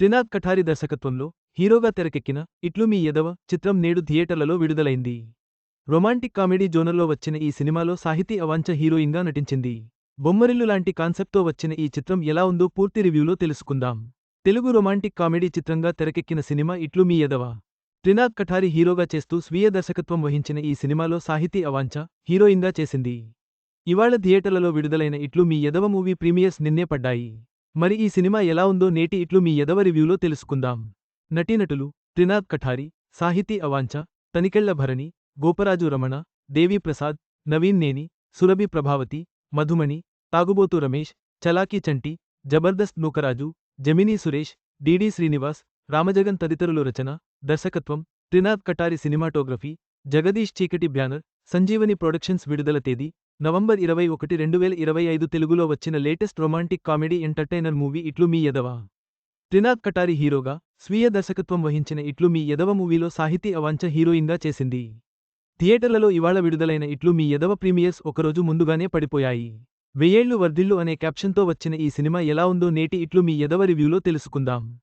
త్రినాథ్ కఠారి దర్శకత్వంలో హీరోగా తెరకెక్కిన ఇట్లు మీ ఎదవ చిత్రం నేడు థియేటర్లలో విడుదలైంది. రొమాంటిక్ కామెడీ జోనర్లో వచ్చిన ఈ సినిమాలో సాహితీ అవాంఛ హీరోయిన్గా నటించింది. బొమ్మరిల్లు లాంటి కాన్సెప్ట్తో వచ్చిన ఈ చిత్రం ఎలా ఉందో పూర్తి రివ్యూలో తెలుసుకుందాం. తెలుగు రొమాంటిక్ కామెడీ చిత్రంగా తెరకెక్కిన సినిమా ఇట్లు మీ ఎదవ త్రినాథ్ కఠారి హీరోగా చేస్తూ స్వీయ దర్శకత్వం వహించిన ఈ సినిమాలో సాహితీ అవాంఛ హీరోయిన్గా చేసింది. ఇవాళ థియేటర్లలో విడుదలైన ఇట్లు మీ ఎదవ మూవీ ప్రీమియర్స్ నిన్నే పడ్డాయి. మరి ఈ సినిమా ఎలా ఉందో నేటి ఇట్లు మీ ఎదవ రివ్యూలో తెలుసుకుందాం. నటీనటులు త్రినాథ్ కఠారి సాహితీ అవాంఛ తనికెళ్ళ భరణి గోపరాజు రమణ దేవీప్రసాద్ నవీన్ నేని సురభి ప్రభావతి మధుమణి తాగుబోతు రమేష్ చలాకీ చంటి జబర్దస్త్ నూకరాజు జమినీ సురేష్ డిడి శ్రీనివాస్ రామజగన్ తదితరులు రచన దర్శకత్వం త్రినాథ్ కటారి సినిమాటోగ్రఫీ జగదీష్ చీకటి బ్యానర్ సంజీవని ప్రొడక్షన్స్ విడుదల తేదీ నవంబర్ ఇరవై ఒకటి రెండు వేల ఇరవై ఐదు తెలుగులో వచ్చిన latest romantic comedy entertainer movie ఇట్లు మీ యదవా? త్రినాథ్ కటారి హీరోగా స్వీయ దర్శకత్వం వహించిన ఇట్లు మీ యదవ మూవీలో సాహితీ అవాంఛ హీరోయిన్గా చేసింది. థియేటర్లలో ఇవాళ విడుదలైన ఇట్లు మీ యదవ ప్రీమియర్స్ ఒకరోజు ముందుగానే పడిపోయాయి. వెయ్యేళ్ళు వర్ధిల్లు అనే క్యాప్షన్తో వచ్చిన ఈ సినిమా ఎలా ఉందో నేటి ఇట్లు మీ యదవ రివ్యూలో తెలుసుకుందాం.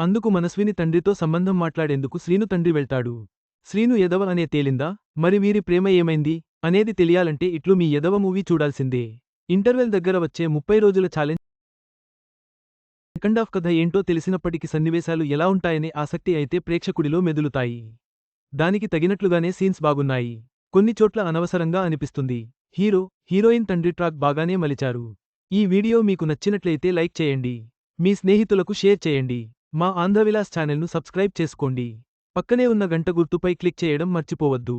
అందుకు మనస్విని తండ్రితో సంబంధం మాట్లాడేందుకు శ్రీను తండ్రి వెళ్తాడు. శ్రీను ఎదవ అనే తేలిందా? మరి వీరి ప్రేమ ఏమైంది? అనేది తెలియాలంటే ఇట్లు మీ ఎదవ మూవీ చూడాల్సిందే. ఇంటర్వెల్ దగ్గర వచ్చే ముప్పై రోజుల ఛాలెంజ్ సెకండ్ హాఫ్ కథ ఏంటో తెలిసినప్పటికీ సన్నివేశాలు ఎలా ఉంటాయనే ఆసక్తి అయితే ప్రేక్షకుడిలో మెదులుతాయి. దానికి తగినట్లుగానే సీన్స్ బాగున్నాయి. కొన్ని చోట్ల అనవసరంగా అనిపిస్తుంది. హీరో హీరోయిన్ తండ్రి ట్రాక్ బాగానే మలిచారు. ఈ వీడియో మీకు నచ్చినట్లయితే లైక్ చేయండి. మీ స్నేహితులకు షేర్ చేయండి. మా ఆంధ్రవిలాస్ ఛానల్ను సబ్స్క్రైబ్ చేసుకోండి. పక్కనే ఉన్న గంట గుర్తుపై క్లిక్ చేయడం మర్చిపోవద్దు.